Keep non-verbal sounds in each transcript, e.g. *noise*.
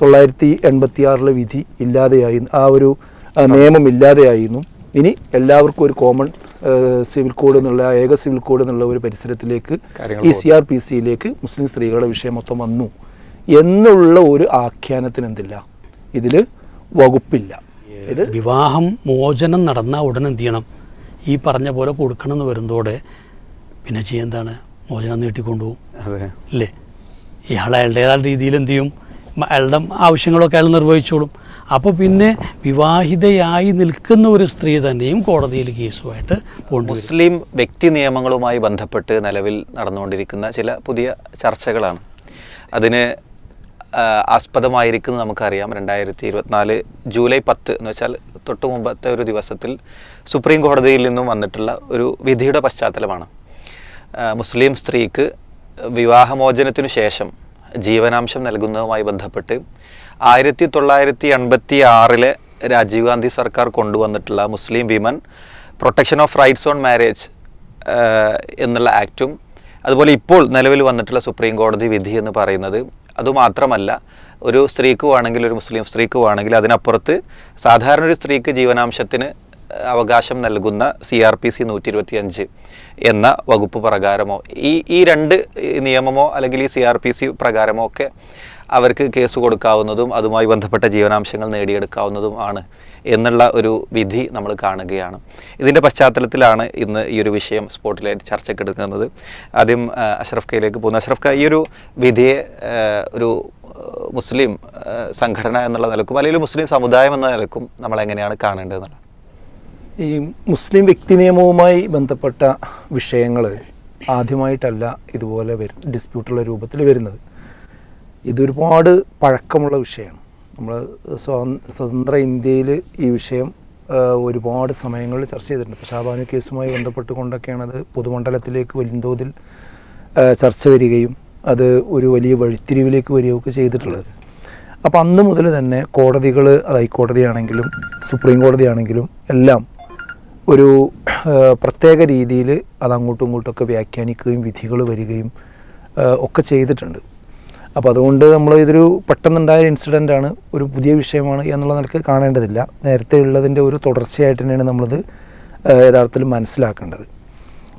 തൊള്ളായിരത്തി എൺപത്തി ആറിലെ വിധി ഇല്ലാതെയായി ആ ഒരു നിയമം ഇല്ലാതെയായിരുന്നു. ഇനി എല്ലാവർക്കും ഒരു കോമൺ സിവിൽ കോഡ് എന്നുള്ള ഏക സിവിൽ കോഡ് എന്നുള്ള ഒരു പരിസരത്തിലേക്ക് ഈ സി ആർ പി സിയിലേക്ക് മുസ്ലിം സ്ത്രീകളുടെ വിഷയം മൊത്തം വന്നു. എന്നുള്ള ഒരു ആഖ്യാനത്തിന് എന്തില്ല? ഇതിൽ വകുപ്പില്ല. ഇത് വിവാഹം മോചനം നടന്ന ഉടൻ എന്ത് ചെയ്യണം? ഈ പറഞ്ഞ പോലെ കൊടുക്കണം എന്ന് വരുന്നതോടെ പിന്നെ ചെയ്യെന്താണ് മോചനം നീട്ടിക്കൊണ്ടുപോകും അല്ലേ ഇയാൾ അയാളുടേതായ രീതിയിൽ എന്ത് ചെയ്യും? അയാളുടെ ആവശ്യങ്ങളൊക്കെ അയാൾ നിർവഹിച്ചോളും. അപ്പോൾ പിന്നെ വിവാഹിതയായി നിൽക്കുന്ന ഒരു സ്ത്രീ തന്നെയും കോടതിയിൽ കേസുമായിട്ട് പോകേണ്ടി മുസ്ലിം വ്യക്തി നിയമങ്ങളുമായി ബന്ധപ്പെട്ട് നിലവിൽ നടന്നുകൊണ്ടിരിക്കുന്ന ചില പുതിയ ചർച്ചകളാണ്. അതിന് ആസ്പദമായിരിക്കുന്നത് നമുക്കറിയാം. രണ്ടായിരത്തി ഇരുപത്തിനാല് ജൂലൈ പത്ത് എന്ന് വെച്ചാൽ തൊട്ട് മുമ്പത്തെ ഒരു ദിവസത്തിൽ സുപ്രീം കോടതിയിൽ നിന്നും വന്നിട്ടുള്ള ഒരു വിധിയുടെ പശ്ചാത്തലമാണ്. മുസ്ലിം സ്ത്രീക്ക് വിവാഹമോചനത്തിനു ശേഷം ജീവനാംശം നൽകുന്നതുമായി ബന്ധപ്പെട്ട് ആയിരത്തി തൊള്ളായിരത്തി എൺപത്തി ആറിലെ രാജീവ് ഗാന്ധി സർക്കാർ കൊണ്ടുവന്നിട്ടുള്ള Muslim women protection of rights on marriage എന്നുള്ള ആക്റ്റും അതുപോലെ ഇപ്പോൾ നിലവിൽ വന്നിട്ടുള്ള സുപ്രീം കോടതി വിധി എന്ന് പറയുന്നത് അതുമാത്രമല്ല ഒരു സ്ത്രീക്ക് വേണമെങ്കിൽ ഒരു മുസ്ലിം സ്ത്രീക്ക് വേണമെങ്കിൽ അതിനപ്പുറത്ത് സാധാരണ ഒരു സ്ത്രീക്ക് ജീവനാംശത്തിന് അവകാശം നൽകുന്ന സി ആർ പി സി നൂറ്റി ഇരുപത്തി അഞ്ച് എന്ന വകുപ്പ് പ്രകാരമോ ഈ ഈ രണ്ട് നിയമമോ അല്ലെങ്കിൽ ഈ സി ആർ പി സി പ്രകാരമോ ഒക്കെ അവർക്ക് കേസ് കൊടുക്കാവുന്നതും അതുമായി ബന്ധപ്പെട്ട ജീവനാംശങ്ങൾ നേടിയെടുക്കാവുന്നതും ആണ് എന്നുള്ള ഒരു വിധി നമ്മൾ കാണുകയാണ്. ഇതിന്റെ പശ്ചാത്തലത്തിലാണ് ഇന്ന് ഈ ഒരു വിഷയം സ്പോട്ടിലായിട്ട് ചർച്ചക്കെടുക്കുന്നത്. ആദ്യം അഷ്റഫ് കയിലേക്ക് പോകുന്നു. അഷ്റഫ് ക ഈ ഒരു വിധിയെ ഒരു മുസ്ലിം സംഘടന എന്നുള്ള നിലക്കും അല്ലെങ്കിൽ മുസ്ലിം സമുദായം എന്ന നിലക്കും നമ്മൾ എങ്ങനെയാണ് കാണേണ്ടതെന്നുള്ളത് ഈ മുസ്ലിം വ്യക്തി നിയമവുമായി ബന്ധപ്പെട്ട വിഷയങ്ങൾ ആദ്യമായിട്ടല്ല ഇതുപോലെ വരും ഡിസ്പ്യൂട്ടുള്ള രൂപത്തിൽ വരുന്നത്. ഇതൊരുപാട് പഴക്കമുള്ള വിഷയമാണ് നമ്മൾ സ്വതന്ത്ര ഇന്ത്യയിൽ ഈ വിഷയം ഒരുപാട് സമയങ്ങളിൽ ചർച്ച ചെയ്തിട്ടുണ്ട്. ഇപ്പോൾ ഷാബാനു കേസുമായി ബന്ധപ്പെട്ടുകൊണ്ടൊക്കെയാണ് അത് പൊതുമണ്ഡലത്തിലേക്ക് വലിയ തോതിൽ ചർച്ച വരികയും അത് ഒരു വലിയ വഴിത്തിരിവിലേക്ക് വരികയൊക്കെ ചെയ്തിട്ടുള്ളത്. അപ്പോൾ അന്ന് മുതൽ തന്നെ കോടതികൾ ഹൈക്കോടതിയാണെങ്കിലും സുപ്രീം കോടതിയാണെങ്കിലും എല്ലാം ഒരു പ്രത്യേക രീതിയിൽ അത് അങ്ങോട്ടും ഇങ്ങോട്ടൊക്കെ വ്യാഖ്യാനിക്കുകയും വിധികൾ വരികയും ഒക്കെ ചെയ്തിട്ടുണ്ട്. അപ്പോൾ അതുകൊണ്ട് നമ്മൾ ഇതൊരു പെട്ടെന്നുണ്ടായ ഇൻസിഡന്റ് ആണ്. ഒരു പുതിയ വിഷയമാണ് എന്നുള്ള നിലയ്ക്ക് കാണേണ്ടതില്ല. നേരത്തെ ഉള്ളതിന്റെ ഒരു തുടർച്ചയായിട്ട് തന്നെയാണ് നമ്മളിത് യഥാർത്ഥത്തിൽ മനസ്സിലാക്കേണ്ടത്.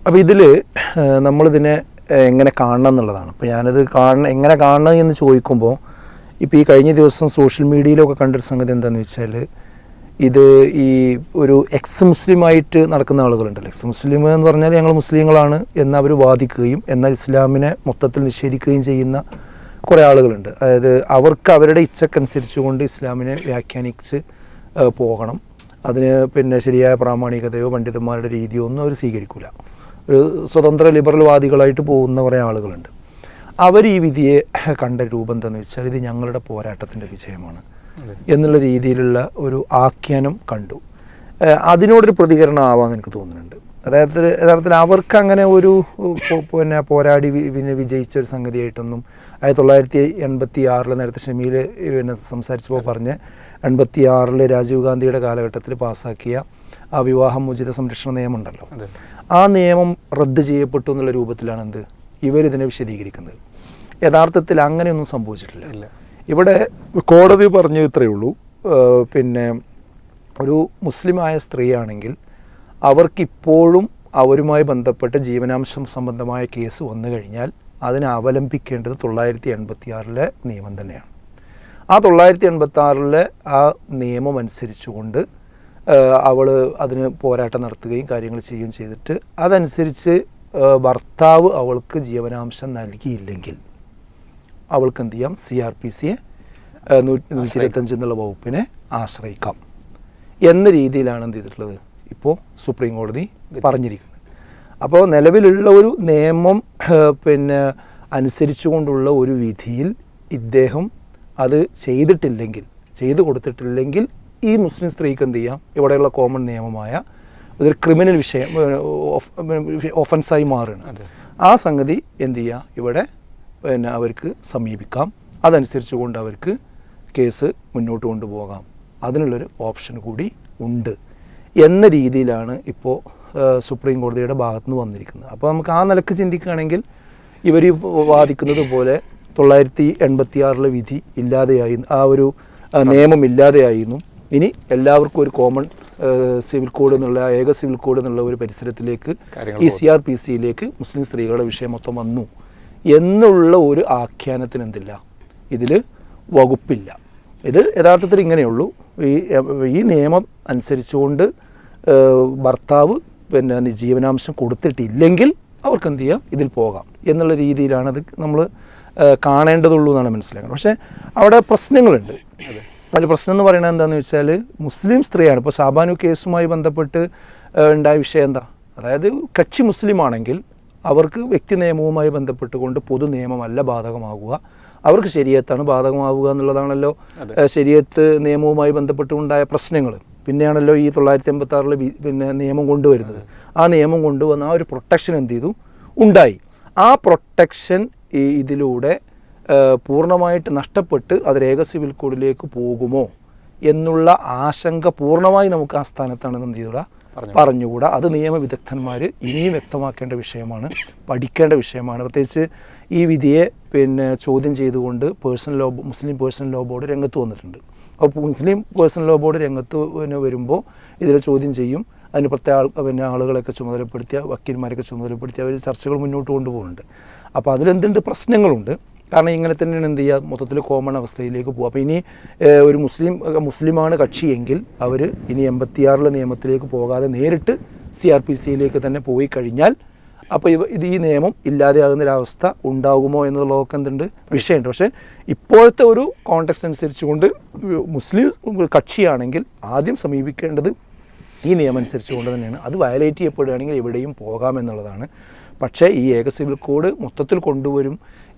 അപ്പോൾ ഇതിൽ നമ്മളിതിനെ എങ്ങനെ കാണണം എന്നുള്ളതാണ്. അപ്പോൾ ഞാനിത് കാണണം എങ്ങനെ കാണണം എന്ന് ചോദിക്കുമ്പോൾ ഇപ്പോൾ ഈ കഴിഞ്ഞ ദിവസം സോഷ്യൽ മീഡിയയിലൊക്കെ കണ്ടൊരു സംഗതി എന്താണെന്ന് വെച്ചാൽ ഇത് ഈ ഒരു എക്സ് മുസ്ലിമായിട്ട് നടക്കുന്ന ആളുകളുണ്ടല്ലോ. എക്സ് മുസ്ലിം എന്ന് പറഞ്ഞാൽ ഞങ്ങൾ മുസ്ലിങ്ങളാണ് എന്ന് അവർ വാദിക്കുകയും എന്നാൽ ഇസ്ലാമിനെ മൊത്തത്തിൽ നിഷേധിക്കുകയും ചെയ്യുന്ന കുറേ ആളുകളുണ്ട്. അതായത് അവർക്ക് അവരുടെ ഇച്ഛക്കനുസരിച്ചുകൊണ്ട് ഇസ്ലാമിനെ വ്യാഖ്യാനിച്ച് പോകണം. അതിന് പിന്നെ ശരിയായ പ്രാമാണികതയോ പണ്ഡിതന്മാരുടെ രീതിയോ ഒന്നും അവർ സ്വീകരിക്കില്ല ഒരു സ്വതന്ത്ര ലിബറൽ വാദികളായിട്ട് പോകുന്ന കുറേ ആളുകളുണ്ട്. അവർ ഈ വിധിയെ കണ്ട രൂപം എന്താണെന്ന് വെച്ചാൽ ഇത് ഞങ്ങളുടെ പോരാട്ടത്തിന്റെ വിജയമാണ്. എന്നുള്ള രീതിയിലുള്ള ഒരു ആഖ്യാനം കണ്ടു. അതിനോടൊരു പ്രതികരണം ആവാമെന്ന് എനിക്ക് തോന്നുന്നുണ്ട്. അതായത് യഥാർത്ഥത്തിൽ അവർക്ക് അങ്ങനെ ഒരു പിന്നെ പോരാടി പിന്നെ വിജയിച്ച ഒരു സംഗതിയായിട്ടൊന്നും ആയിരത്തി തൊള്ളായിരത്തി എൺപത്തി ആറിൽ നേരത്തെ ഷമിയിൽ പിന്നെ സംസാരിച്ചപ്പോൾ പറഞ്ഞ് എൺപത്തി ആറിൽ രാജീവ് ഗാന്ധിയുടെ കാലഘട്ടത്തിൽ പാസ്സാക്കിയ ആ വിവാഹം ഉചിത സംരക്ഷണ നിയമം ഉണ്ടല്ലോ ആ നിയമം റദ്ദ് ചെയ്യപ്പെട്ടു എന്നുള്ള രൂപത്തിലാണ് എന്ത് ഇവരിതിനെ വിശദീകരിക്കുന്നത്. യഥാർത്ഥത്തിൽ അങ്ങനെയൊന്നും സംഭവിച്ചിട്ടില്ല. ഇവിടെ കോടതി പറഞ്ഞു ഇത്രയേ ഉള്ളൂ. പിന്നെ ഒരു മുസ്ലിമായ സ്ത്രീയാണെങ്കിൽ അവർക്കിപ്പോഴും അവരുമായി ബന്ധപ്പെട്ട ജീവനാംശം സംബന്ധമായ കേസ് വന്നു കഴിഞ്ഞാൽ അതിനെ അവലംബിക്കേണ്ടത് തൊള്ളായിരത്തി എൺപത്തി ആറിലെ നിയമം തന്നെയാണ്. ആ തൊള്ളായിരത്തി എൺപത്തി ആറിലെ ആ നിയമം അനുസരിച്ചുകൊണ്ട് അവൾ അതിന് പോരാട്ടം നടത്തുകയും കാര്യങ്ങൾ ചെയ്യുകയും ചെയ്തിട്ട് അതനുസരിച്ച് ഭർത്താവ് അവൾക്ക് ജീവനാംശം നൽകിയില്ലെങ്കിൽ അവൾക്ക് എന്ത് ചെയ്യാം സി ആർ പി സിയെ നൂറ്റി ഇരുപത്തഞ്ച് എന്നുള്ള വകുപ്പിനെ ആശ്രയിക്കാം. എന്ന രീതിയിലാണ് എന്ത് ചെയ്തിട്ടുള്ളത് ഇപ്പോൾ സുപ്രീം കോടതി പറഞ്ഞിരിക്കുന്നത്. അപ്പോൾ നിലവിലുള്ള ഒരു നിയമം പിന്നെ അനുസരിച്ചുകൊണ്ടുള്ള ഒരു വിധിയിൽ ഇദ്ദേഹം അത് ചെയ്തിട്ടില്ലെങ്കിൽ ചെയ്തു കൊടുത്തിട്ടില്ലെങ്കിൽ ഈ മുസ്ലിം സ്ത്രീക്ക് എന്ത് ചെയ്യാം ഇവിടെയുള്ള കോമൺ നിയമമായ ഇതൊരു ക്രിമിനൽ വിഷയം ഒഫൻസായി മാറുകയാണ്. ആ സംഗതി എന്ത് ചെയ്യുക ഇവിടെ പിന്നെ അവർക്ക് സമീപിക്കാം. അതനുസരിച്ച് കൊണ്ട് അവർക്ക് കേസ് മുന്നോട്ട് കൊണ്ടുപോകാം. അതിനുള്ളൊരു ഓപ്ഷൻ കൂടി ഉണ്ട്. എന്ന രീതിയിലാണ് ഇപ്പോൾ സുപ്രീം കോടതിയുടെ ഭാഗത്തു നിന്ന് വന്നിരിക്കുന്നത്. അപ്പോൾ നമുക്ക് ആ നിലയ്ക്ക് ചിന്തിക്കുകയാണെങ്കിൽ ഇവർ വാദിക്കുന്നത് പോലെ തൊള്ളായിരത്തി എൺപത്തി ആറിലെ വിധി ഇല്ലാതെയായി ആ ഒരു നിയമം ഇല്ലാതെയായിരുന്നു. ഇനി എല്ലാവർക്കും ഒരു കോമൺ സിവിൽ കോഡ് എന്നുള്ള ഏക സിവിൽ കോഡ് എന്നുള്ള ഒരു പരിസരത്തിലേക്ക് ഈ സി ആർ പി സിയിലേക്ക് മുസ്ലിം സ്ത്രീകളുടെ വിഷയം മൊത്തം വന്നു. എന്നുള്ള ഒരു ആഖ്യാനത്തിന് എന്തില്ല? ഇതിൽ വകുപ്പില്ല. ഇത് യഥാർത്ഥത്തിൽ ഇങ്ങനെയുള്ളൂ ഈ ഈ നിയമം അനുസരിച്ചുകൊണ്ട് ഭർത്താവ് പിന്നെ ജീവനാംശം കൊടുത്തിട്ടില്ലെങ്കിൽ അവർക്ക് എന്ത് ചെയ്യാം? ഇതിൽ പോകാം. എന്നുള്ള രീതിയിലാണ് അത് നമ്മൾ കാണേണ്ടതുള്ളൂ എന്നാണ് മനസ്സിലാക്കുന്നത്. പക്ഷേ അവിടെ പ്രശ്നങ്ങളുണ്ട്. അതിൽ പ്രശ്നം എന്ന് പറയുന്നത് എന്താണെന്ന് വെച്ചാൽ മുസ്ലിം സ്ത്രീയാണ്. ഇപ്പോൾ സാബാനു കേസുമായി ബന്ധപ്പെട്ട് ഉണ്ടായ വിഷയം എന്താ? അതായത് കക്ഷി മുസ്ലിം ആണെങ്കിൽ അവർക്ക് വ്യക്തി നിയമവുമായി ബന്ധപ്പെട്ടുകൊണ്ട് പൊതു നിയമമല്ല ബാധകമാകുക അവർക്ക് ശരീരത്താണ് ബാധകമാവുക എന്നുള്ളതാണല്ലോ ശരിയത്ത് ശരീരത്ത് നിയമവുമായി ബന്ധപ്പെട്ടുണ്ടായ പ്രശ്നങ്ങൾ. പിന്നെയാണല്ലോ ഈ തൊള്ളായിരത്തി എൺപത്തി ആറിൽ പിന്നെ നിയമം കൊണ്ടുവരുന്നത്. ആ നിയമം കൊണ്ടുവന്ന ആ ഒരു പ്രൊട്ടക്ഷൻ എന്ത് ചെയ്തു? ഉണ്ടായി. ആ പ്രൊട്ടക്ഷൻ ഈ ഇതിലൂടെ പൂർണമായിട്ട് നഷ്ടപ്പെട്ട് അത് രേഖ സിവിൽ കോഡിലേക്ക് പോകുമോ എന്നുള്ള ആശങ്ക പൂർണമായി നമുക്ക് ആ സ്ഥാനത്താണ് എന്ത് ചെയ്തുകൂടാ പറഞ്ഞുകൂടാ. അത് നിയമവിദഗ്ധന്മാർ ഇനിയും വ്യക്തമാക്കേണ്ട വിഷയമാണ് പഠിക്കേണ്ട വിഷയമാണ്. പ്രത്യേകിച്ച് ഈ വിധിയെ പിന്നെ ചോദ്യം ചെയ്തുകൊണ്ട് personal law Muslim personal law board രംഗത്ത് വന്നിട്ടുണ്ട്. അപ്പോൾ മുസ്ലിം പേഴ്സണൽ ലോ ബോർഡ് രംഗത്ത് പിന്നെ വരുമ്പോൾ ഇതിൽ ചോദ്യം ചെയ്യും. അതിന് പ്രത്യേക ആൾ പിന്നെ ആളുകളെയൊക്കെ ചുമതലപ്പെടുത്തിയ വക്കീൽമാരെയൊക്കെ ചുമതലപ്പെടുത്തി അവർ ചർച്ചകൾ മുന്നോട്ട് കൊണ്ടുപോകുന്നുണ്ട്. അപ്പോൾ അതിലെന്തുണ്ട്? പ്രശ്നങ്ങളുണ്ട്. കാരണം ഇങ്ങനെ തന്നെയാണ് എന്ത് ചെയ്യുക? മൊത്തത്തിൽ കോമൺ അവസ്ഥയിലേക്ക് പോകും അപ്പോൾ ഇനി ഒരു മുസ്ലിം മുസ്ലിമാണ് കക്ഷിയെങ്കിൽ അവർ ഇനി എൺപത്തിയാറിലെ നിയമത്തിലേക്ക് പോകാതെ നേരിട്ട് സി ആർ പി സിയിലേക്ക് തന്നെ പോയി കഴിഞ്ഞാൽ അപ്പോൾ ഇവ ഇത് ഈ നിയമം ഇല്ലാതെയാകുന്നൊരവസ്ഥ ഉണ്ടാകുമോ എന്നുള്ളതൊക്കെ എന്തുണ്ട്? വിഷയമുണ്ട്. പക്ഷേ ഇപ്പോഴത്തെ ഒരു കോണ്ടെക്സ്റ്റ് അനുസരിച്ചുകൊണ്ട് മുസ്ലിം കക്ഷിയാണെങ്കിൽ ആദ്യം സമീപിക്കേണ്ടത് ഈ നിയമം അനുസരിച്ചുകൊണ്ട് തന്നെയാണ്. അത് വയലേറ്റ് ചെയ്യപ്പെടുകയാണെങ്കിൽ എവിടെയും പോകാമെന്നുള്ളതാണ്. പക്ഷേ ഈ ഏക സിവിൽ കോഡ് മൊത്തത്തിൽ കൊണ്ടുവരും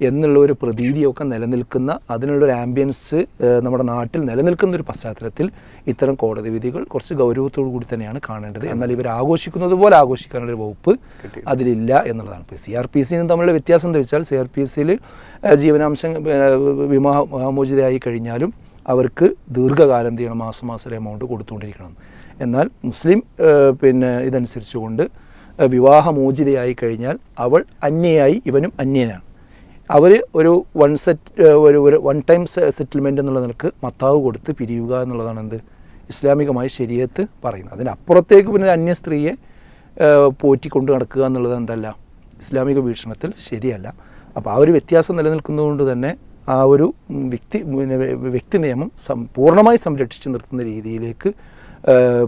എന്നുള്ള ഒരു പ്രതീതിയൊക്കെ നിലനിൽക്കുന്ന അതിനുള്ളൊരു ആംബിയൻസ് നമ്മുടെ നാട്ടിൽ നിലനിൽക്കുന്ന ഒരു പശ്ചാത്തലത്തിൽ ഇത്തരം കോടതി വിധികൾ കുറച്ച് ഗൗരവത്തോടു കൂടി തന്നെയാണ് കാണേണ്ടത്. എന്നാൽ ഇവർ ആഘോഷിക്കുന്നത് പോലെ ആഘോഷിക്കാനുള്ള ഒരു വകുപ്പ് അതിലില്ല എന്നുള്ളതാണ്. ഇപ്പോൾ സി ആർ പി സിയും തമ്മിലുള്ള വ്യത്യാസം എന്താ വെച്ചാൽ സി ആർ പി സിയിൽ ജീവനാംശം വിമാമോചിതയായി കഴിഞ്ഞാലും അവർക്ക് ദീർഘകാലം എന്ത് ചെയ്യണം മാസം മാസം എമൗണ്ട് കൊടുത്തുകൊണ്ടിരിക്കണം. എന്നാൽ മുസ്ലിം പിന്നെ ഇതനുസരിച്ചുകൊണ്ട് വിവാഹമോചിതയായി കഴിഞ്ഞാൽ അവൾ അന്യയായി ഇവനും അന്യനാണ്. അവർ ഒരു വൺ സെറ്റ് ഒരു ഒരു വൺ ടൈം സെറ്റിൽമെന്റ് എന്നുള്ള നിലയ്ക്ക് മത്താവ് കൊടുത്ത് പിരിയുക എന്നുള്ളതാണ് എന്ത്? ഇസ്ലാമികമായ ശരീരത്ത് പറയുന്നത്. അതിനപ്പുറത്തേക്ക് പിന്നെ അന്യ സ്ത്രീയെ പോറ്റിക്കൊണ്ട് നടക്കുക എന്നുള്ളത് എന്തല്ല? ഇസ്ലാമിക വീക്ഷണത്തിൽ ശരിയല്ല. അപ്പോൾ ആ ഒരു വ്യത്യാസം നിലനിൽക്കുന്നതുകൊണ്ട് തന്നെ ആ ഒരു വ്യക്തി വ്യക്തി നിയമം സം പൂർണമായി സംരക്ഷിച്ച് നിർത്തുന്ന രീതിയിലേക്ക്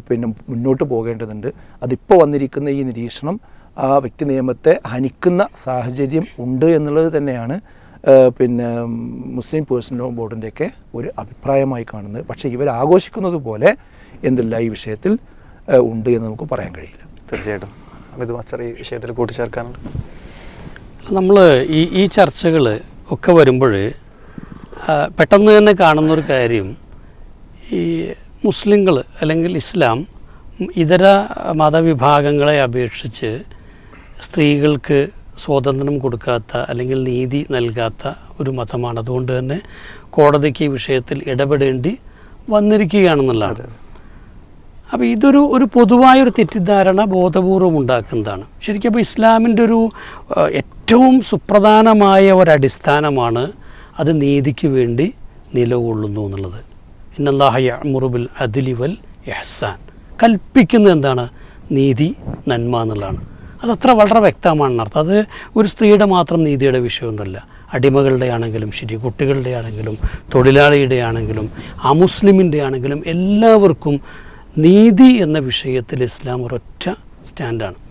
പിന്നെ മുന്നോട്ട് പോകേണ്ടതുണ്ട്. അതിപ്പോൾ വന്നിരിക്കുന്ന ഈ നിരീക്ഷണം ആ വ്യക്തി നിയമത്തെ ഹനിക്കുന്ന സാഹചര്യം ഉണ്ട് എന്നുള്ളത് തന്നെയാണ് പിന്നെ മുസ്ലിം പേഴ്സണൽ ലോ ബോർഡിന്റെയൊക്കെ ഒരു അഭിപ്രായമായി കാണുന്നത്. പക്ഷേ ഇവർ ആഘോഷിക്കുന്നത് പോലെ എന്തില്ല ഈ വിഷയത്തിൽ ഉണ്ട് എന്ന് നമുക്ക് പറയാൻ കഴിയില്ല. തീർച്ചയായിട്ടും. അമിത് മാസ്റ്റർ ഈ വിഷയത്തിൽ കൂട്ടിച്ചേർക്കാനുണ്ട്. നമ്മൾ ഈ ഈ ചർച്ചകൾ ഒക്കെ വരുമ്പോൾ പെട്ടെന്ന് തന്നെ കാണുന്നൊരു കാര്യം ഈ മുസ്ലിങ്ങൾ അല്ലെങ്കിൽ ഇസ്ലാം ഇതര മതവിഭാഗങ്ങളെ അപേക്ഷിച്ച് സ്ത്രീകൾക്ക് സ്വാതന്ത്ര്യം കൊടുക്കാത്ത അല്ലെങ്കിൽ നീതി നൽകാത്ത ഒരു മതമാണ്. അതുകൊണ്ട് തന്നെ കോടതിക്ക് ഈ വിഷയത്തിൽ ഇടപെടേണ്ടി വന്നിരിക്കുകയാണെന്നുള്ളതാണ്. അപ്പോൾ ഇതൊരു ഒരു പൊതുവായൊരു തെറ്റിദ്ധാരണ ബോധപൂർവം ഉണ്ടാക്കുന്നതാണ്. ശരിക്കും അപ്പോൾ ഇസ്ലാമിന്റെ ഒരു ഏറ്റവും സുപ്രധാനമായ ഒരടിസ്ഥാനമാണ് അത് നീതിക്ക് വേണ്ടി നിലകൊള്ളുന്നു എന്നുള്ളത്. ഇന്നല്ലാഹയ മുറുബിൽ അതിലിവൽ എഹ്സാൻ കൽപ്പിക്കുന്നത് എന്താണ്? നീതി നന്മ എന്നുള്ളതാണ്. അതത്ര വളരെ വ്യക്തമാണ് അർത്ഥം. അത് ഒരു സ്ത്രീയുടെ മാത്രം നീതിയുടെ വിഷയമൊന്നുമല്ല. അടിമകളുടെ ആണെങ്കിലും ശരി കുട്ടികളുടെ ആണെങ്കിലും തൊഴിലാളിയുടെ ആണെങ്കിലും അമുസ്ലിമിന്റെ ആണെങ്കിലും എല്ലാവർക്കും നീതി എന്ന വിഷയത്തിൽ ഇസ്ലാം ഒരൊറ്റ സ്റ്റാൻഡാണ്.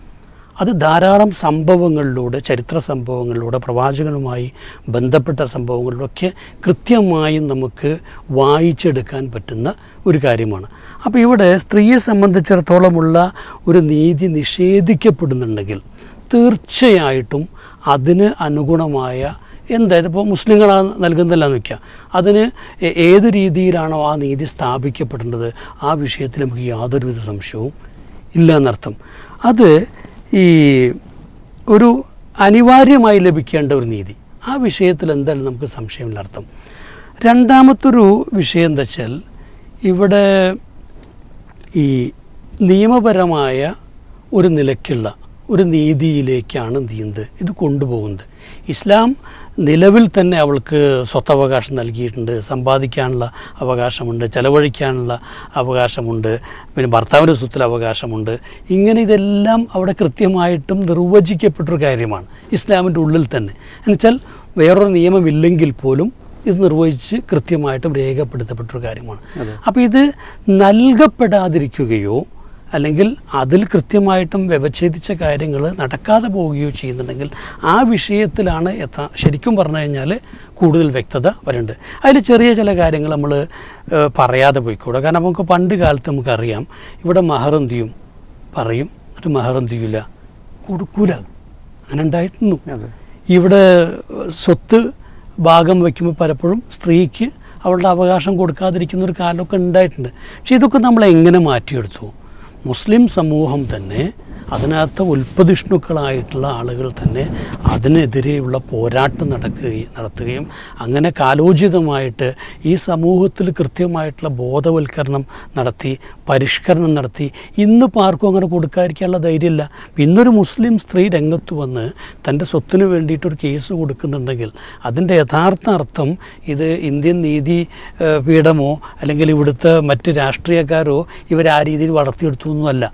അത് ധാരാളം സംഭവങ്ങളിലൂടെ ചരിത്ര സംഭവങ്ങളിലൂടെ പ്രവാചകനുമായി ബന്ധപ്പെട്ട സംഭവങ്ങളിലൊക്കെ കൃത്യമായും നമുക്ക് വായിച്ചെടുക്കാൻ പറ്റുന്ന ഒരു കാര്യമാണ്. അപ്പോൾ ഇവിടെ സ്ത്രീയെ സംബന്ധിച്ചിടത്തോളമുള്ള ഒരു നീതി നിഷേധിക്കപ്പെടുന്നുണ്ടെങ്കിൽ തീർച്ചയായിട്ടും അതിന് അനുഗുണമായ എന്തായത് ഇപ്പോൾ മുസ്ലിങ്ങളാണ് നൽകുന്നില്ല നിൽക്കുക വയ്ക്കുക അതിന് ഏത് രീതിയിലാണോ ആ നീതി സ്ഥാപിക്കപ്പെടേണ്ടത് ആ വിഷയത്തിൽ നമുക്ക് യാതൊരുവിധ സംശയവും ഇല്ല എന്നർത്ഥം അത് ഈ ഒരു അനിവാര്യമായി ലഭിക്കേണ്ട ഒരു നീതി. ആ വിഷയത്തിൽ എന്തായാലും നമുക്ക് സംശയമില്ല അർത്ഥം. രണ്ടാമത്തൊരു വിഷയം എന്താ വെച്ചാൽ ഇവിടെ ഈ നിയമപരമായ ഒരു നിലയ്ക്കുള്ള ഒരു നീതിയിലേക്കാണ് നീന്ത് ഇത് കൊണ്ടുപോകുന്നത്. ഇസ്ലാം നിലവിൽ തന്നെ അവൾക്ക് സ്വത്തവകാശം നൽകിയിട്ടുണ്ട്. സമ്പാദിക്കാനുള്ള അവകാശമുണ്ട്. ചെലവഴിക്കാനുള്ള അവകാശമുണ്ട്. പിന്നെ ഭർത്താവിന്റെ സ്വത്തിൽ അവകാശമുണ്ട്. ഇങ്ങനെ ഇതെല്ലാം അവിടെ കൃത്യമായിട്ടും നിർവചിക്കപ്പെട്ടൊരു കാര്യമാണ്. ഇസ്ലാമിന്റെ ഉള്ളിൽ തന്നെ. എന്നുവെച്ചാൽ വേറൊരു നിയമമില്ലെങ്കിൽ പോലും ഇത് നിർവഹിച്ച് കൃത്യമായിട്ടും രേഖപ്പെടുത്തപ്പെട്ടൊരു കാര്യമാണ്. അപ്പോൾ ഇത് നൽകപ്പെടാതിരിക്കുകയോ അല്ലെങ്കിൽ അതിൽ കൃത്യമായിട്ടും വ്യവച്ഛേദിച്ച കാര്യങ്ങൾ നടക്കാതെ പോവുകയോ ചെയ്യുന്നുണ്ടെങ്കിൽ ആ വിഷയത്തിലാണ് എത്താ ശരിക്കും പറഞ്ഞു കഴിഞ്ഞാൽ കൂടുതൽ വ്യക്തത വരുന്നുണ്ട് അതിൽ ചെറിയ ചില കാര്യങ്ങൾ നമ്മൾ പറയാതെ പോയിക്കൂടെ കാരണം നമുക്ക് പണ്ട് കാലത്ത് നമുക്കറിയാം ഇവിടെ മഹറന്തിയും പറയും എന്നിട്ട് മഹറന്തിയില്ല കൊടുക്കൂല. അങ്ങനെ ഉണ്ടായിരുന്നു ഇവിടെ സ്വത്ത് ഭാഗം വയ്ക്കുമ്പോൾ പലപ്പോഴും സ്ത്രീക്ക് അവളുടെ അവകാശം കൊടുക്കാതിരിക്കുന്ന ഒരു കാലമൊക്കെ ഉണ്ടായിട്ടുണ്ട്. പക്ഷെ ഇതൊക്കെ നമ്മൾ എങ്ങനെ മാറ്റിയെടുത്തു? മുസ്ലിം സമൂഹം തന്നെ അതിനകത്ത് ഉൽപ്പതിഷ്ണുക്കളായിട്ടുള്ള ആളുകൾ തന്നെ അതിനെതിരെയുള്ള പോരാട്ടം നടക്കുകയും നടത്തുകയും അങ്ങനെ കാലോചിതമായിട്ട് ഈ സമൂഹത്തിൽ കൃത്യമായിട്ടുള്ള ബോധവൽക്കരണം നടത്തി പരിഷ്കരണം നടത്തി. ഇന്ന് പാർക്കും അങ്ങനെ കൊടുക്കാതിരിക്കാനുള്ള ധൈര്യമില്ല. ഇന്നൊരു മുസ്ലിം സ്ത്രീ രംഗത്ത് വന്ന് തന്റെ സ്വത്തിന് വേണ്ടിയിട്ടൊരു കേസ് കൊടുക്കുന്നുണ്ടെങ്കിൽ അതിന്റെ യഥാർത്ഥ അർത്ഥം ഇത് ഇന്ത്യൻ നീതി പീഠമോ അല്ലെങ്കിൽ ഇവിടുത്തെ മറ്റ് രാഷ്ട്രീയക്കാരോ ഇവർ ആ രീതിയിൽ വളർത്തിയെടുത്തു ഒന്നുമല്ല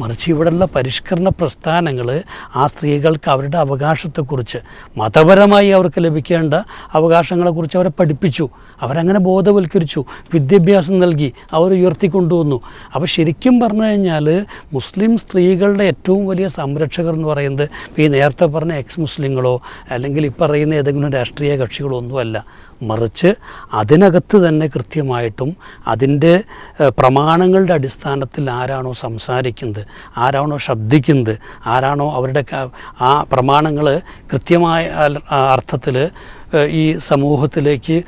മറിച്ച് ഇവിടെയുള്ള പരിഷ്കരണ പ്രസ്ഥാനങ്ങൾ ആ സ്ത്രീകൾക്ക് അവരുടെ അവകാശത്തെക്കുറിച്ച് മതപരമായി അവർക്ക് ലഭിക്കേണ്ട അവകാശങ്ങളെക്കുറിച്ച് അവരെ പഠിപ്പിച്ചു. അവരങ്ങനെ ബോധവൽക്കരിച്ചു. വിദ്യാഭ്യാസം നൽകി. അവർ ഉയർത്തിക്കൊണ്ടുവന്നു. അപ്പോൾ ശരിക്കും പറഞ്ഞു കഴിഞ്ഞാൽ മുസ്ലിം സ്ത്രീകളുടെ ഏറ്റവും വലിയ സംരക്ഷകർ എന്ന് പറയുന്നത് ഈ നേരത്തെ പറഞ്ഞ എക്സ് മുസ്ലിങ്ങളോ അല്ലെങ്കിൽ ഈ പറയുന്ന ഏതെങ്കിലും രാഷ്ട്രീയ കക്ഷികളോ ഒന്നുമല്ല. മറിച്ച് അതിനകത്ത് തന്നെ കൃത്യമായിട്ടും അതിന്റെ പ്രമാണങ്ങളുടെ അടിസ്ഥാനത്തിൽ ആരാണോ സംസാരിക്കുന്നത്. ആരാണോ ശബ്ദിക്കുന്നത് ആരാണോ അവരുടെ ആ പ്രമാണങ്ങൾ കൃത്യമായ അർത്ഥത്തിൽ ഈ സമൂഹത്തിലേക്ക്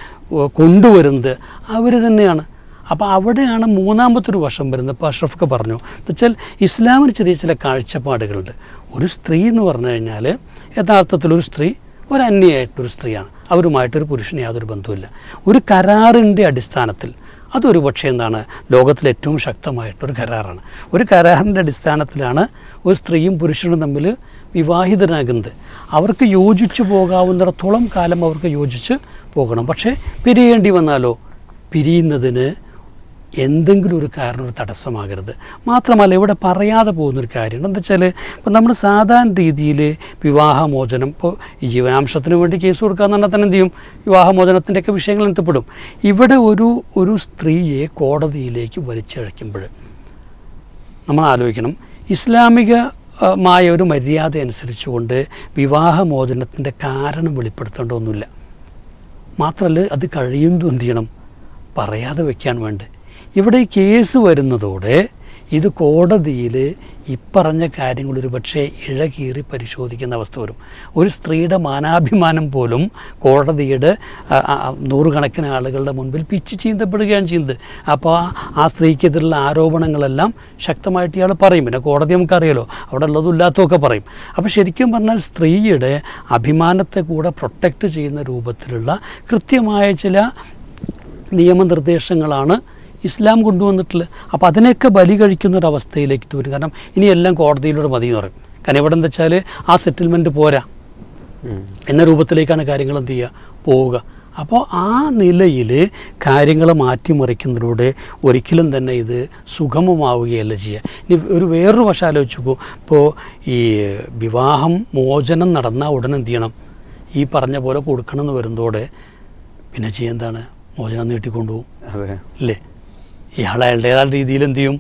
കൊണ്ടുവരുന്നത് അവർ തന്നെയാണ്. അപ്പോൾ അവിടെയാണ് മൂന്നാമത്തെ ഒരു വശം വരുന്നത്. ഇപ്പോൾ അഷ്റഫൊക്കെ പറഞ്ഞു. എന്നുവെച്ചാൽ ഇസ്ലാമിന് ചെറിയ ചില കാഴ്ചപ്പാടുകളുണ്ട്. ഒരു സ്ത്രീ എന്ന് പറഞ്ഞു കഴിഞ്ഞാൽ യഥാർത്ഥത്തിൽ ഒരു സ്ത്രീ ഒരു അന്യയായിട്ടൊരു സ്ത്രീയാണ്. അവരുമായിട്ടൊരു പുരുഷന് യാതൊരു ബന്ധവുമില്ല. ഒരു കരാറിന്റെ അടിസ്ഥാനത്തിൽ അതൊരു പക്ഷേ എന്താണ് ലോകത്തിലെ ഏറ്റവും ശക്തമായിട്ടൊരു കരാറാണ്. ഒരു കരാറിന്റെ അടിസ്ഥാനത്തിലാണ് ഒരു സ്ത്രീയും പുരുഷനും തമ്മിൽ വിവാഹിതനാകുന്നത്. അവർക്ക് യോജിച്ചു പോകാവുന്നിടത്തോളം കാലം അവർക്ക് യോജിച്ച് പോകണം. പക്ഷേ പിരിയേണ്ടി വന്നാലോ? പിരിയുന്നതിന് എന്തെങ്കിലും ഒരു കാരണം ഒരു തടസ്സമാകരുത്. മാത്രമല്ല ഇവിടെ പറയാതെ പോകുന്നൊരു കാര്യമുണ്ട്. എന്താ വെച്ചാൽ ഇപ്പം നമ്മൾ സാധാരണ രീതിയിൽ വിവാഹമോചനം ഇപ്പോൾ ജീവനാംശത്തിന് വേണ്ടി കേസ് കൊടുക്കുക എന്ന് തന്നെ എന്ത് ചെയ്യും? വിവാഹമോചനത്തിന്റെയൊക്കെ വിഷയങ്ങൾ എത്തപ്പെടും. ഇവിടെ ഒരു ഒരു സ്ത്രീയെ കോടതിയിലേക്ക് വലിച്ചഴയ്ക്കുമ്പോൾ നമ്മൾ ആലോചിക്കണം. ഇസ്ലാമിക മായ ഒരു മര്യാദ അനുസരിച്ചുകൊണ്ട് വിവാഹമോചനത്തിന്റെ കാരണം വെളിപ്പെടുത്തേണ്ടതൊന്നുമില്ല. മാത്രമല്ല അത് കഴിയുന്നതും എന്ത് ചെയ്യണം? പറയാതെ വയ്ക്കാൻ വേണ്ടേ. ഇവിടെ ഈ കേസ് വരുന്നതോടെ ഇത് കോടതിയിൽ ഇപ്പറഞ്ഞ കാര്യങ്ങൾ ഒരു പക്ഷേ ഇഴകീറി പരിശോധിക്കുന്ന അവസ്ഥ വരും. ഒരു സ്ത്രീയുടെ മാനാഭിമാനം പോലും കോടതിയുടെ നൂറുകണക്കിന് ആളുകളുടെ മുൻപിൽ പിച്ച് ചീന്തപ്പെടുകയാണ് ചെയ്യുന്നത്. അപ്പോൾ ആ സ്ത്രീക്കെതിരുള്ള ആരോപണങ്ങളെല്ലാം ശക്തമായിട്ട് ഇയാൾ പറയും. പിന്നെ കോടതി നമുക്കറിയാലോ അവിടെ ഉള്ളതും ഇല്ലാത്തതൊക്കെ പറയും. അപ്പോൾ ശരിക്കും പറഞ്ഞാൽ സ്ത്രീയുടെ അഭിമാനത്തെ കൂടെ പ്രൊട്ടക്റ്റ് ചെയ്യുന്ന രൂപത്തിലുള്ള കൃത്യമായ ചില നിയമനിർദ്ദേശങ്ങളാണ് ഇസ്ലാം കൊണ്ടുവന്നിട്ടില്ല. അപ്പോൾ അതിനെയൊക്കെ ബലി കഴിക്കുന്ന ഒരു അവസ്ഥയിലേക്ക് വരും. കാരണം ഇനി എല്ലാം കോടതിയിലൂടെ മതി എന്ന് പറയും. കാരണം ഇവിടെ എന്താ വെച്ചാൽ ആ സെറ്റിൽമെന്റ് പോരാ. എന്ന രൂപത്തിലേക്കാണ് കാര്യങ്ങൾ എന്ത് ചെയ്യുക പോവുക. അപ്പോൾ ആ നിലയിൽ കാര്യങ്ങൾ മാറ്റിമറിക്കുന്നതിലൂടെ ഒരിക്കലും തന്നെ ഇത് സുഗമമാവുകയല്ല ചെയ്യുക ഇനി ഒരു വേറൊരു വശം ആലോചിച്ച് നോക്കൂ. ഇപ്പോൾ ഈ വിവാഹം മോചനം നടന്നാൽ ഉടനെ എന്ത് ചെയ്യണം? ഈ പറഞ്ഞ പോലെ കൊടുക്കണം എന്ന് വരുന്നതോടെ പിന്നെ ചെയ്യുന്നതാണ് മോചനം നീട്ടിക്കൊണ്ടുപോകും. അല്ലേ ഇയാൾ അയാളുടേതായ രീതിയിൽ എന്ത് ചെയ്യും?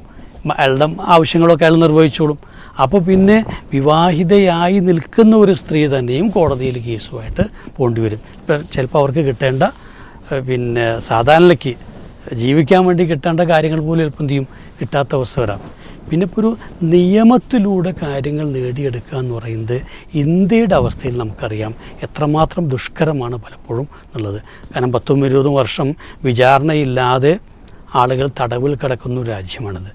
അയാളുടെ ആവശ്യങ്ങളൊക്കെ അയാൾ നിർവഹിച്ചോളും. അപ്പോൾ പിന്നെ വിവാഹിതയായി നിൽക്കുന്ന ഒരു സ്ത്രീ തന്നെയും കോടതിയിൽ കേസുമായിട്ട് പോകേണ്ടി വരും. ഇപ്പം ചിലപ്പോൾ അവർക്ക് കിട്ടേണ്ട പിന്നെ സാധാരണയ്ക്ക് ജീവിക്കാൻ വേണ്ടി കിട്ടേണ്ട കാര്യങ്ങൾ പോലും ചിലപ്പോൾ എന്ത് ചെയ്യും? കിട്ടാത്ത അവസ്ഥ വരാം. പിന്നെ ഇപ്പോൾ ഒരു നിയമത്തിലൂടെ കാര്യങ്ങൾ നേടിയെടുക്കുക എന്ന് പറയുന്നത് ഇന്ത്യയുടെ അവസ്ഥയിൽ നമുക്കറിയാം എത്രമാത്രം ദുഷ്കരമാണ് പലപ്പോഴും എന്നുള്ളത്. കാരണം പത്തും ഇരുപതും വർഷം വിചാരണയില്ലാതെ ആളുകൾ തടവിൽ കിടക്കുന്ന ഒരു രാജ്യമാണിത്.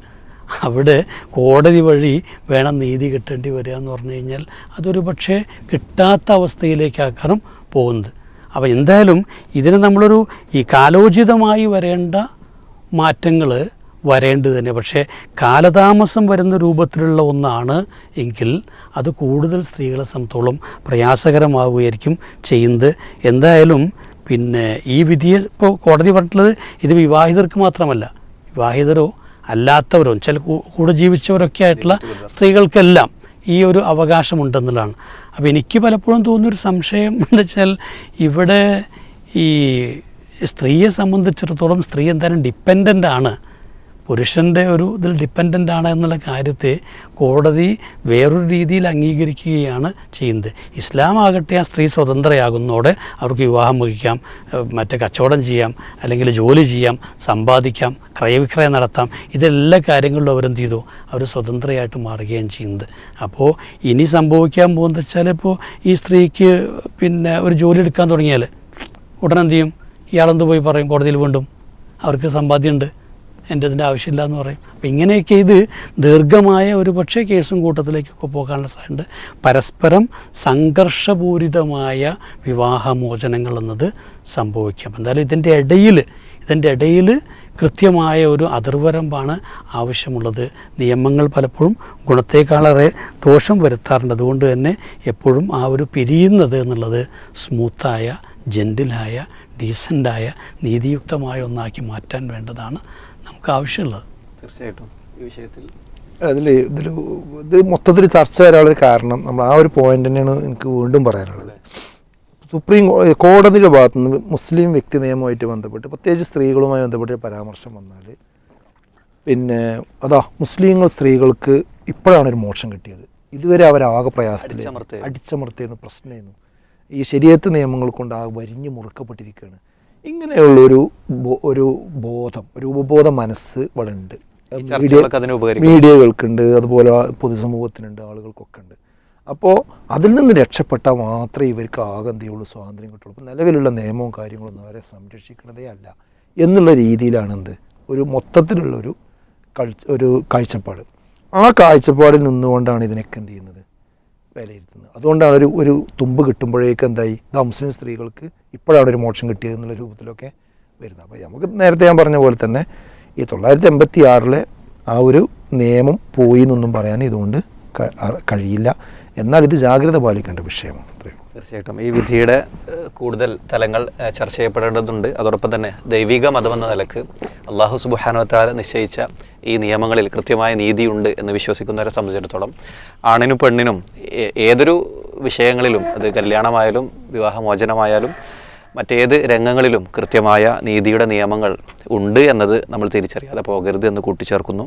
അവിടെ കോടതി വഴി വേണം നീതി കിട്ടേണ്ടി വരിക എന്ന് പറഞ്ഞു കഴിഞ്ഞാൽ അതൊരു പക്ഷേ കിട്ടാത്ത അവസ്ഥയിലേക്കാക്കാനും പോകുന്നത്. അപ്പോൾ എന്തായാലും ഇതിന് നമ്മളൊരു ഈ കാലോചിതമായി വരേണ്ട മാറ്റങ്ങൾ വരേണ്ടത് തന്നെ. പക്ഷേ കാലതാമസം വരുന്ന രൂപത്തിലുള്ള ഒന്നാണ് എങ്കിൽ അത് കൂടുതൽ സ്ത്രീകളെ സംബന്ധിച്ചോളം പ്രയാസകരമാവുകയായിരിക്കും ചെയ്യുന്നത്. എന്തായാലും പിന്നെ ഈ വിധിയെ ഇപ്പോൾ കോടതി പറഞ്ഞിട്ടുള്ളത് ഇത് വിവാഹിതർക്ക് മാത്രമല്ല. വിവാഹിതരോ അല്ലാത്തവരോ ചില കൂടെ ജീവിച്ചവരൊക്കെ ആയിട്ടുള്ള സ്ത്രീകൾക്കെല്ലാം ഈ ഒരു അവകാശമുണ്ടെന്നുള്ളതാണ്. അപ്പോൾ എനിക്ക് പലപ്പോഴും തോന്നുന്നൊരു സംശയം *laughs* എന്ന് വെച്ചാൽ ഇവിടെ ഈ സ്ത്രീയെ സംബന്ധിച്ചിടത്തോളം സ്ത്രീ എന്തായാലും ഡിപ്പെൻഡന്റ് ആണ്. പുരുഷന്റെ ഒരു ഇതിൽ ഡിപ്പെൻഡന്റ് ആണ് എന്നുള്ള കാര്യത്തെ കോടതി വേറൊരു രീതിയിൽ അംഗീകരിക്കുകയാണ് ചെയ്യുന്നത്. ഇസ്ലാം ആകട്ടെ ആ സ്ത്രീ സ്വതന്ത്രയാകുന്നതോടെ അവർക്ക് വിവാഹം വഹിക്കാം മറ്റേ കച്ചവടം ചെയ്യാം അല്ലെങ്കിൽ ജോലി ചെയ്യാം സമ്പാദിക്കാം ക്രയവിക്രയം നടത്താം ഇതെല്ലാ കാര്യങ്ങളിലും അവരെന്ത് ചെയ്തു? അവർ സ്വതന്ത്രയായിട്ട് മാറുകയാണ് ചെയ്യുന്നത്. അപ്പോൾ ഇനി സംഭവിക്കാൻ പോകുന്നത് വെച്ചാൽ ഇപ്പോൾ ഈ സ്ത്രീക്ക് പിന്നെ ഒരു ജോലി എടുക്കാൻ തുടങ്ങിയാൽ ഉടനെന്ത് ചെയ്യും? ഇയാളെന്ത് പോയി പറയും കോടതിയിൽ വീണ്ടും? അവർക്ക് സമ്പാദ്യമുണ്ട്. എന്റെ ഇതിന്റെ ആവശ്യമില്ല എന്ന് പറയും. അപ്പം ഇങ്ങനെയൊക്കെ ഇത് ദീർഘമായ ഒരു പക്ഷേ കേസും കൂട്ടത്തിലേക്കൊക്കെ പോകാനുള്ള സാധ്യത പരസ്പരം സംഘർഷപൂരിതമായ വിവാഹമോചനങ്ങൾ എന്നത് സംഭവിക്കാം. അപ്പം എന്തായാലും ഇതിന്റെ ഇടയിൽ ഇതിന്റെ ഇടയിൽ കൃത്യമായ ഒരു അതിർവരമ്പാണ് ആവശ്യമുള്ളത്. നിയമങ്ങൾ പലപ്പോഴും ഗുണത്തേക്കാളേറെ ദോഷം വരുത്താറുണ്ട്. അതുകൊണ്ട് തന്നെ എപ്പോഴും ആ ഒരു പിരിയുന്നത് എന്നുള്ളത് സ്മൂത്തായ ജെന്റിലായ ഡീസന്റായ നീതിയുക്തമായ ഒന്നാക്കി മാറ്റാൻ വേണ്ടതാണ് നമുക്ക് ആവശ്യമുള്ളത്. തീർച്ചയായിട്ടും. ഈ വിഷയത്തിൽ. അതിൽ ഇതിൽ ഇത് മൊത്തത്തിൽ ചർച്ച വരാനുള്ള കാരണം നമ്മൾ ആ ഒരു പോയിന്റ് തന്നെയാണ് എനിക്ക് വീണ്ടും പറയാനുള്ളത്. സുപ്രീം കോ- കോടതിയുടെ ഭാഗത്തു നിന്ന് മുസ്ലിം വ്യക്തി നിയമവുമായിട്ട് ബന്ധപ്പെട്ട് പ്രത്യേകിച്ച് സ്ത്രീകളുമായി ബന്ധപ്പെട്ട് പരാമർശം വന്നാൽ പിന്നെ അതാ മുസ്ലിങ്ങൾ സ്ത്രീകൾക്ക് ഇപ്പോഴാണ് ഒരു മോക്ഷം കിട്ടിയത്. ഇതുവരെ അവരാകെ പ്രയാസത്തിൽ. അടിച്ചമർത്തിയെന്ന് പ്രശ്നമായിരുന്നു. ഈ ശരിയത്ത് നിയമങ്ങൾ കൊണ്ട് ആ വരിഞ്ഞ് മുറുക്കപ്പെട്ടിരിക്കുകയാണ്. ഇങ്ങനെയുള്ളൊരു ഒരു ബോധം ഒരു ഉപബോധ മനസ്സ് ഇവിടെ ഉണ്ട്. മീഡിയകൾക്കുണ്ട് അതുപോലെ പൊതുസമൂഹത്തിനുണ്ട് ആളുകൾക്കൊക്കെ ഉണ്ട് അപ്പോൾ അതിൽ നിന്ന് രക്ഷപ്പെട്ടാൽ മാത്രമേ ഇവർക്ക് ആകന്തിയുള്ളൂ സ്വാതന്ത്ര്യം കിട്ടുള്ളൂ. അപ്പോൾ നിലവിലുള്ള നിയമവും കാര്യങ്ങളൊന്നും അവരെ സംരക്ഷിക്കുന്നതേ അല്ല എന്നുള്ള രീതിയിലാണ് എന്ത് ഒരു മൊത്തത്തിലുള്ളൊരു കൾച്ച ഒരു കാഴ്ചപ്പാട്. ആ കാഴ്ചപ്പാടിൽ നിന്നുകൊണ്ടാണ് ഇതിനൊക്കെ എന്ത് ചെയ്യുന്നത്? വിലയിരുത്തുന്നത്. അതുകൊണ്ടാണ് ഒരു ഒരു തുമ്പ് കിട്ടുമ്പോഴേക്ക് എന്തായി? ദംസിന് സ്ത്രീകൾക്ക് ഇപ്പോഴാണ് ഒരു മോക്ഷം കിട്ടിയത് എന്നുള്ള രൂപത്തിലൊക്കെ വരുന്നത്. അപ്പോൾ നമുക്ക് നേരത്തെ ഞാൻ പറഞ്ഞ പോലെ തന്നെ ഈ തൊള്ളായിരത്തി എൺപത്തി ആറിലെ ആ ഒരു നിയമം പോയി എന്നൊന്നും പറയാൻ ഇതുകൊണ്ട് കഴിയില്ല. എന്നാൽ ഇത് ജാഗ്രത പാലിക്കേണ്ട വിഷയമാണ്. അത്രയും തീർച്ചയായിട്ടും. ഈ വിധിയുടെ കൂടുതൽ തലങ്ങൾ ചർച്ച ചെയ്യപ്പെടേണ്ടതുണ്ട്. അതോടൊപ്പം തന്നെ ദൈവിക മതമെന്ന നിലയ്ക്ക് അള്ളാഹു സുബാനുവത്താല നിശ്ചയിച്ച ഈ നിയമങ്ങളിൽ കൃത്യമായ നീതിയുണ്ട് എന്ന് വിശ്വസിക്കുന്നവരെ സംബന്ധിച്ചിടത്തോളം ആണിനും പെണ്ണിനും ഏതൊരു വിഷയങ്ങളിലും അത് കല്യാണമായാലും വിവാഹമോചനമായാലും മറ്റേത് രംഗങ്ങളിലും കൃത്യമായ നീതിയുടെ നിയമങ്ങൾ ഉണ്ട് എന്നത് നമ്മൾ തിരിച്ചറിയാതെ പോകരുത് എന്ന് കൂട്ടിച്ചേർക്കുന്നു.